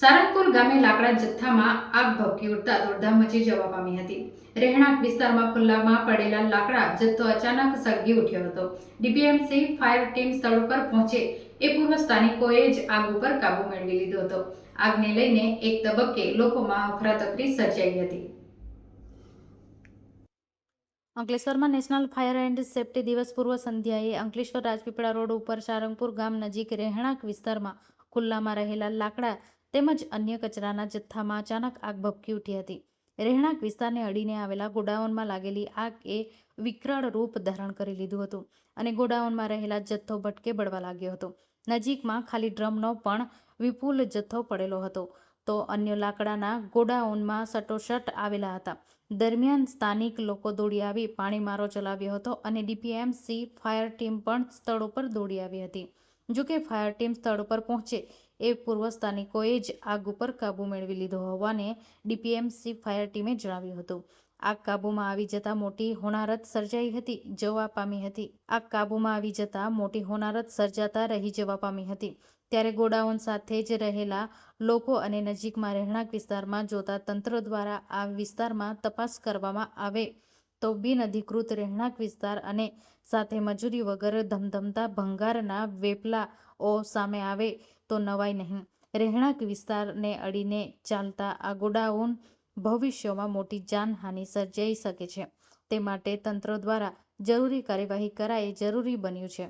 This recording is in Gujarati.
સારંગપુર ગામે લાકડા જથ્થામાં આગ ભભકી ઉઠતા દોડધામ મચી જવા પામી હતી. રહેણાંક વિસ્તારમાં ખુલ્લામાં પડેલા લાકડા જથ્થો અચાનક સળગી ઉઠ્યો હતો. ડીપીએમસી ફાયર ટીમ સ્થળ ઉપર પહોંચે એ પૂર્વ સ્થાનિકોએ જ આગ ઉપર કાબુ મેળવી લીધો હતો. આગને લઈને એક તબક્કે લોકોમાં અફરાતફરી સર્જાઈ હતી. અંકલેશ્વરમાં નેશનલ ફાયર એન્ડ સેફ્ટી દિવસ પૂર્વ સંધ્યાએ અંકલેશ્વર રાજપીપળા રોડ ઉપર સારંગપુર ગામ નજીક રહેણાંક વિસ્તારમાં ખુલ્લામાં રહેલા લાકડા તેમજ અન્ય કચરાના જથ્થામાં અચાનક આગ ભભકી ઉઠી હતી. રહેણાંક વિસ્તારને અડીને આવેલા ગોડાઉનમાં લાગેલી આગ એ વિકરાળ રૂપ ધારણ કરી લીધું હતું અને ગોડાઉનમાં રહેલા જથ્થો ભટકે બળવા લાગ્યો હતો. નજીકમાં ખાલી ડ્રમનો પણ વિપુલ જથ્થો પડેલો હતો. તો અન્ય લાકડાના ગોડાઉનમાં સટોસટ આવેલા હતા. દરમિયાન સ્થાનિક લોકો દોડી આવી પાણીમારો ચલાવ્યો હતો અને ડીપીએમસી ફાયર ટીમ પણ સ્થળ ઉપર દોડી આવી હતી. જોકે ફાયર ટીમ સ્થળ ઉપર પહોંચે એ પૂર્વ સ્થાનિકોએ જ આગ ઉપર કાબૂ મેળવી લીધો હોવાને ડીપીએમસી ફાયર ટીમે જણાવ્યું હતું. આગ કાબૂમાં આવી જતાં મોટી હોનારત સર્જાઈ હતી, જવા પામી હતી. આગ કાબૂમાં આવી જતાં મોટી હોનારત સર્જાતા રહી જવા પામી હતી. ત્યારે ગોડાઉન સાથે જ રહેલા લોકો અને નજીકમાં રહેણાંક વિસ્તારમાં જોતા તંત્ર દ્વારા આ વિસ્તારમાં તપાસ કરવામાં આવે તો બિનઅધિકૃત રહેણાંક વિસ્તાર અને સાથે મજૂરી વગર ધમધમતા ભંગારના વેપલાઓ સામે આવે તો નવાય નહીં. રહેણાંક વિસ્તારને અડીને ચાલતા આ ગોડાઉન ભવિષ્યમાં મોટી જાનહાનિ સર્જાઈ શકે છે. તે માટે તંત્ર દ્વારા જરૂરી કાર્યવાહી કરાય જરૂરી બન્યું છે.